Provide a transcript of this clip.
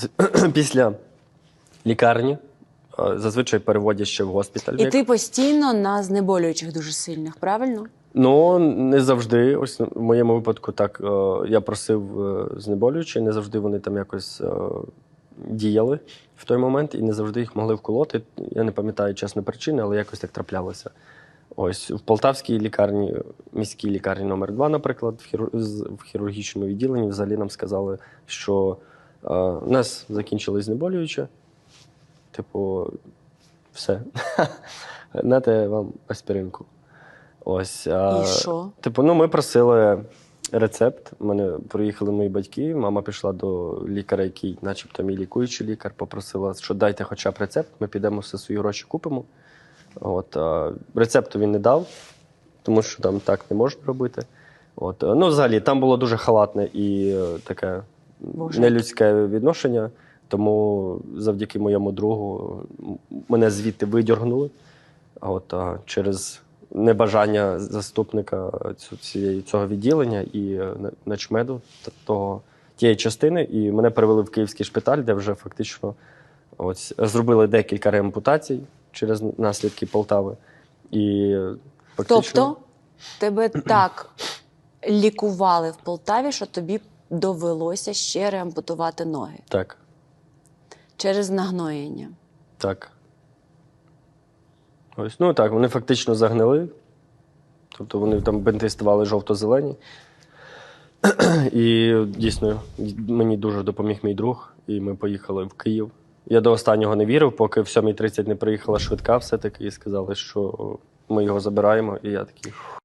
після лікарні зазвичай переводять ще в госпіталь. І ти постійно на знеболюючих дуже сильних, правильно? Ну, не завжди. Ось в моєму випадку так е, я просив е, знеболюючі, не завжди вони там якось е, діяли в той момент і не завжди їх могли вколоти. Я не пам'ятаю чесно причини, але якось так траплялося. Ось в Полтавській лікарні, міській лікарні номер 2 наприклад, в, хірургічному відділенні взагалі нам сказали, що у нас закінчились знеболюючі. Типу, все. Нате вам аспіринку. Ось. А, І що? Типу, ну ми просили рецепт. У мене приїхали мої батьки. Мама пішла до лікаря, який, начебто, мій лікуючий лікар, попросила, що дайте хоча б рецепт, ми підемо все свої гроші купимо. От, а, рецепту він не дав, тому що там так не можна робити. От, ну, взагалі, там було дуже халатне і е, таке Боже. нелюдське відношення. Тому завдяки моєму другу мене звідти видергнули. А От, а, через небажання заступника цієї, цього відділення і е, начмеду того, тієї частини, і мене перевели в київський шпиталь, де вже фактично ось, зробили декілька реампутацій через наслідки Полтави. І фактично, Тобто тебе так лікували в Полтаві, що тобі довелося ще реампутувати ноги Так, через нагноєння. так. Ось, ну так, вони фактично загнили. Тобто вони там бентистували жовто-зелені. І дійсно мені дуже допоміг мій друг, і ми поїхали в Київ. Я до останнього не вірив, поки в 7.30 не приїхала швидка, все-таки і сказали, що ми його забираємо. І я такий.